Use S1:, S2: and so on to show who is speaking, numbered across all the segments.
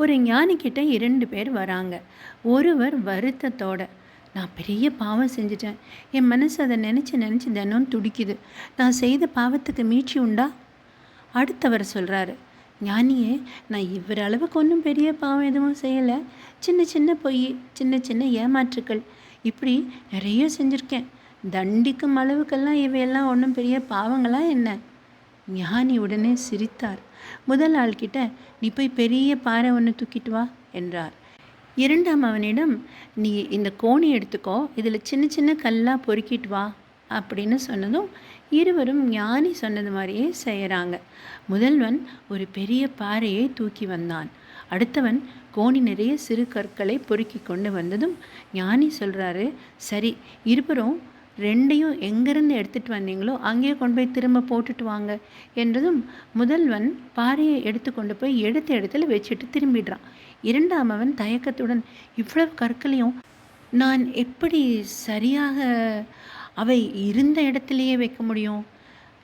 S1: ஒரு ஞானிக்கிட்ட இரண்டு பேர் வராங்க. ஒருவர் வருத்தத்தோட நான் பெரிய பாவம் செஞ்சிட்டேன். என் மனசு அதை நினச்சி நினச்சி தினம் துடிக்குது. நான் செய்த பாவத்துக்கு மீட்சி உண்டா? அடுத்தவர் சொல்கிறாரு ஞானியே நான் இவர் அளவுக்கு ஒன்றும் பெரிய பாவம் எதுவும் செய்யலை. சின்ன சின்ன பொய் சின்ன சின்ன ஏமாற்றுக்கள். இப்படி நிறைய செஞ்சுருக்கேன். தண்டிக்கும் அளவுக்கெல்லாம் இவையெல்லாம் ஒன்றும் பெரிய பாவங்களாக என்ன? ஞானி உடனே சிரித்தார். முதல் ஆள்கிட்ட நீ போய் பெரிய பாறை ஒன்று தூக்கிட்டு வா என்றார். இரண்டாம் அவனிடம் நீ இந்த கோணி எடுத்துக்கோ இதில் சின்ன சின்ன கல்லாக பொறுக்கிட்டு வா அப்படின்னு சொன்னதும் இருவரும் ஞானி சொன்னது மாதிரியே செய்கிறாங்க முதல்வன் ஒரு பெரிய பாறையை தூக்கி வந்தான். அடுத்தவன் கோணி நிறைய சிறு கற்களை பொறுக்கி கொண்டு வந்ததும் ஞானி சொல்கிறாரு சரி இருவரும் ரெண்டையும் எங்கேருந்து எடுத்துகிட்டு வந்தீங்களோ அங்கேயே கொண்டு போய் திரும்ப போட்டுட்டு வாங்க என்றதும் முதல்வன் பாறையை எடுத்து கொண்டு போய் எடுத்த இடத்துல வச்சுட்டு திரும்பிடுறான். இரண்டாம் தயக்கத்துடன் இவ்வளவு கற்களையும் நான் எப்படி சரியாக அவை இருந்த இடத்திலேயே வைக்க முடியும்?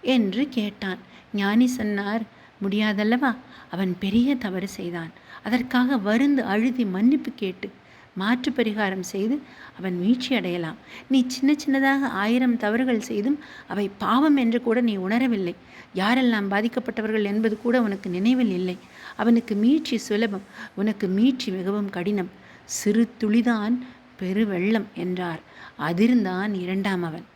S1: என்று கேட்டான். ஞானி சொன்னார் முடியாதல்லவா? அவன் பெரிய தவறு செய்தான். அதற்காக வருந்து அழுதி மன்னிப்பு கேட்டு மாற்று பரிகாரம் செய்து அவன் மீட்சி அடையலாம். நீ சின்ன சின்னதாக ஆயிரம் தவறுகள் செய்தும் அவை பாவம் என்று கூட நீ உணரவில்லை. யாரெல்லாம் பாதிக்கப்பட்டவர்கள் என்பது கூட உனக்கு நினைவில் இல்லை. அவனுக்கு மீட்சி சுலபம் உனக்கு மீட்சி மிகவும் கடினம். சிறு துளிதான் பெருவெள்ளம் என்றார். அதிர்ந்தான் இரண்டாம் அவன்.